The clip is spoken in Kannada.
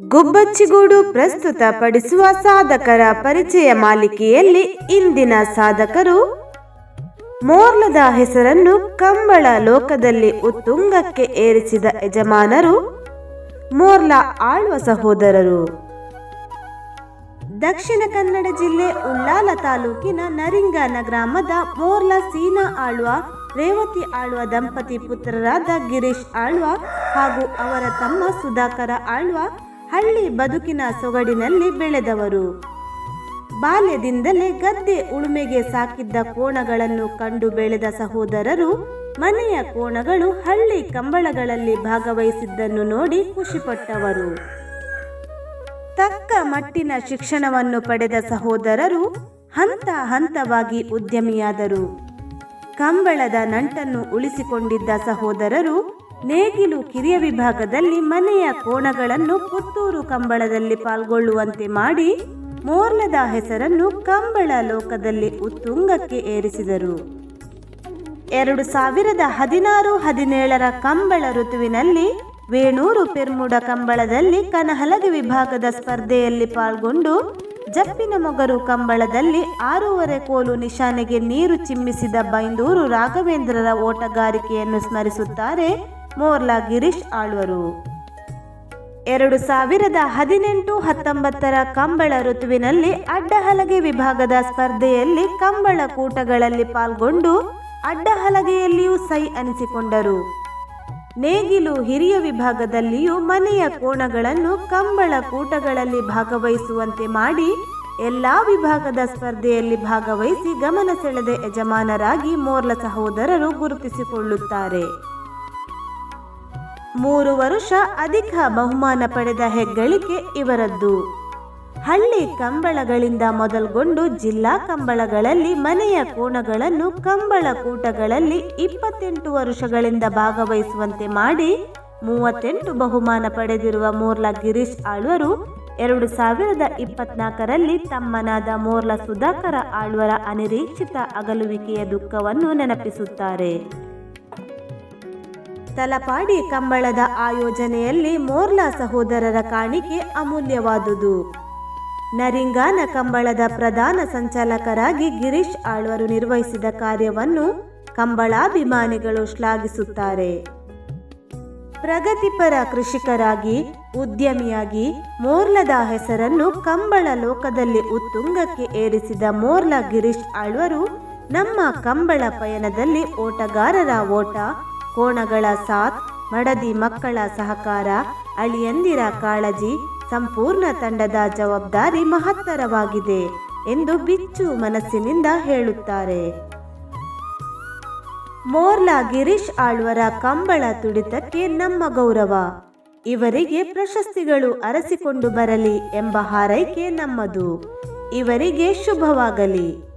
ಗುಬ್ಬಚ್ಚಿಗೂಡು ಪ್ರಸ್ತುತ ಪಡಿಸುವ ಸಾಧಕರ ಪರಿಚಯ ಮಾಲಿಕೆಯಲ್ಲಿ ಇಂದಿನ ಸಾಧಕರು ಮೋರ್ಲದ ಹೆಸರನ್ನು ಕಂಬಳ ಲೋಕದಲ್ಲಿ ಉತ್ತುಂಗಕ್ಕೆ ಏರಿಸಿದ ಯಜಮಾನರು ಮೋರ್ಲ ಆಳ್ವ ಸಹೋದರರು. ದಕ್ಷಿಣ ಕನ್ನಡ ಜಿಲ್ಲೆ ಉಳ್ಳಾಲ ತಾಲೂಕಿನ ನರಿಂಗಾನ ಗ್ರಾಮದ ಮೋರ್ಲ ಸೀನಾ ಆಳ್ವ, ರೇವತಿ ಆಳ್ವ, ದಂಪತಿ ಪುತ್ರರಾದ ಗಿರೀಶ್ ಆಳ್ವ ಹಾಗೂ ಅವರ ತಮ್ಮ ಸುಧಾಕರ ಆಳ್ವ ಹಳ್ಳಿ ಬದುಕಿನ ಸೊಗಡಿನಲ್ಲಿ ಬೆಳೆದವರು. ಬಾಲ್ಯದಿಂದಲೇ ಗದ್ದೆ ಉಳುಮೆಗೆ ಸಾಕಿದ್ದ ಕೋಣಗಳನ್ನು ಕಂಡು ಬೆಳೆದ ಸಹೋದರರು ಮನೆಯ ಕೋಣಗಳು ಹಳ್ಳಿ ಕಂಬಳಗಳಲ್ಲಿ ಭಾಗವಹಿಸಿದ್ದನ್ನು ನೋಡಿ ಖುಷಿಪಟ್ಟವರು. ತಕ್ಕ ಮಟ್ಟಿನ ಶಿಕ್ಷಣವನ್ನು ಪಡೆದ ಸಹೋದರರು ಹಂತ ಹಂತವಾಗಿ ಉದ್ಯಮಿಯಾದರು. ಕಂಬಳದ ನಂಟನ್ನು ಉಳಿಸಿಕೊಂಡಿದ್ದ ಸಹೋದರರು ನೇಗಿಲು ಕಿರಿಯ ವಿಭಾಗದಲ್ಲಿ ಮನೆಯ ಕೋಣಗಳನ್ನು ಪುತ್ತೂರು ಕಂಬಳದಲ್ಲಿ ಪಾಲ್ಗೊಳ್ಳುವಂತೆ ಮಾಡಿ ಮೋರ್ಲದ ಹೆಸರನ್ನು ಕಂಬಳ ಲೋಕದಲ್ಲಿ ಉತ್ತುಂಗಕ್ಕೆ ಏರಿಸಿದರು. ಎರಡು ಸಾವಿರದ ಹದಿನಾರು ಹದಿನೇಳರ ಕಂಬಳ ಋತುವಿನಲ್ಲಿ ವೇಣೂರು ಪೆರ್ಮುಡ ಕಂಬಳದಲ್ಲಿ ಕನಹಲಗಿ ವಿಭಾಗದ ಸ್ಪರ್ಧೆಯಲ್ಲಿ ಪಾಲ್ಗೊಂಡು ಜಪ್ಪಿನ ಮೊಗರು ಕಂಬಳದಲ್ಲಿ ಆರೂವರೆ ಕೋಲು ನಿಶಾನೆಗೆ ನೀರು ಚಿಮ್ಮಿಸಿದ ಬೈಂದೂರು ರಾಘವೇಂದ್ರರ ಓಟಗಾರಿಕೆಯನ್ನು ಸ್ಮರಿಸುತ್ತಾರೆ ಮೋರ್ಲಾ ಗಿರೀಶ್ ಆಳ್ವರು. ಎರಡು ಸಾವಿರದ ಹದಿನೆಂಟು ಹತ್ತೊಂಬತ್ತರ ಕಂಬಳ ಋತುವಿನಲ್ಲಿ ಅಡ್ಡಹಲಗೆ ವಿಭಾಗದ ಸ್ಪರ್ಧೆಯಲ್ಲಿ ಕಂಬಳ ಕೂಟಗಳಲ್ಲಿ ಪಾಲ್ಗೊಂಡು ಅಡ್ಡಹಲಗೆಯಲ್ಲಿಯೂ ಸೈ ಅನಿಸಿಕೊಂಡರು. ನೇಗಿಲು ಹಿರಿಯ ವಿಭಾಗದಲ್ಲಿಯೂ ಮನೆಯ ಕೋಣಗಳನ್ನು ಕಂಬಳ ಕೂಟಗಳಲ್ಲಿ ಭಾಗವಹಿಸುವಂತೆ ಮಾಡಿ ಎಲ್ಲಾ ವಿಭಾಗದ ಸ್ಪರ್ಧೆಯಲ್ಲಿ ಭಾಗವಹಿಸಿ ಗಮನ ಸೆಳೆದ ಯಜಮಾನರಾಗಿ ಮೋರ್ಲ ಸಹೋದರರು ಗುರುತಿಸಿಕೊಳ್ಳುತ್ತಾರೆ. ಮೂರು ವರ್ಷ ಅಧಿಕ ಬಹುಮಾನ ಪಡೆದ ಹೆಗ್ಗಳಿಕೆ ಇವರದ್ದು. ಹಳ್ಳಿ ಕಂಬಳಗಳಿಂದ ಮೊದಲ್ಗೊಂಡು ಜಿಲ್ಲಾ ಕಂಬಳಗಳಲ್ಲಿ ಮನೆಯ ಕೋಣಗಳನ್ನು ಕಂಬಳ ಕೂಟಗಳಲ್ಲಿ ಇಪ್ಪತ್ತೆಂಟು ವರ್ಷಗಳಿಂದ ಭಾಗವಹಿಸುವಂತೆ ಮಾಡಿ ಮೂವತ್ತೆಂಟು ಬಹುಮಾನ ಪಡೆದಿರುವ ಮೋರ್ಲಾ ಗಿರೀಶ್ ಆಳ್ವರು ಎರಡು ಸಾವಿರದ ಇಪ್ಪತ್ನಾಲ್ಕರಲ್ಲಿ ತಮ್ಮನಾದ ಮೋರ್ಲಾ ಸುಧಾಕರ ಆಳ್ವರ ಅನಿರೀಕ್ಷಿತ ಅಗಲುವಿಕೆಯ ದುಃಖವನ್ನು ನೆನಪಿಸುತ್ತಾರೆ. ತಲಪಾಡಿ ಕಂಬಳದ ಆಯೋಜನೆಯಲ್ಲಿ ಮೋರ್ಲಾ ಸಹೋದರರ ಕಾಣಿಕೆ ಅಮೂಲ್ಯವಾದುದು. ನರಿಂಗಾನ ಕಂಬಳದ ಪ್ರಧಾನ ಸಂಚಾಲಕರಾಗಿ ಗಿರೀಶ್ ಆಳ್ವರು ನಿರ್ವಹಿಸಿದ ಕಾರ್ಯವನ್ನು ಕಂಬಳಾಭಿಮಾನಿಗಳು ಶ್ಲಾಘಿಸುತ್ತಾರೆ. ಪ್ರಗತಿಪರ ಕೃಷಿಕರಾಗಿ, ಉದ್ಯಮಿಯಾಗಿ ಮೋರ್ಲದ ಹೆಸರನ್ನು ಕಂಬಳ ಲೋಕದಲ್ಲಿ ಉತ್ತುಂಗಕ್ಕೆ ಏರಿಸಿದ ಮೋರ್ಲಾ ಗಿರೀಶ್ ಆಳ್ವರು ನಮ್ಮ ಕಂಬಳ ಪಯಣದಲ್ಲಿ ಓಟಗಾರರ ಓಟ ಕೋಣಗಳ ಸಾಥ್ ಮಡದಿ ಮಕ್ಕಳ ಸಹಕಾರ, ಅಳಿಯಂದಿರ ಕಾಳಜಿ, ಸಂಪೂರ್ಣ ತಂಡದ ಜವಾಬ್ದಾರಿ ಮಹತ್ತರವಾಗಿದೆ ಎಂದು ಬಿಚ್ಚು ಮನಸ್ಸಿನಿಂದ ಹೇಳುತ್ತಾರೆ. ಮೋರ್ಲಾ ಗಿರೀಶ್ ಆಳ್ವರ ಕಂಬಳ ತುಡಿತಕ್ಕೆ ನಮ್ಮ ಗೌರವ. ಇವರಿಗೆ ಪ್ರಶಸ್ತಿಗಳು ಅರಸಿಕೊಂಡು ಬರಲಿ ಎಂಬ ಹಾರೈಕೆ ನಮ್ಮದು. ಇವರಿಗೆ ಶುಭವಾಗಲಿ.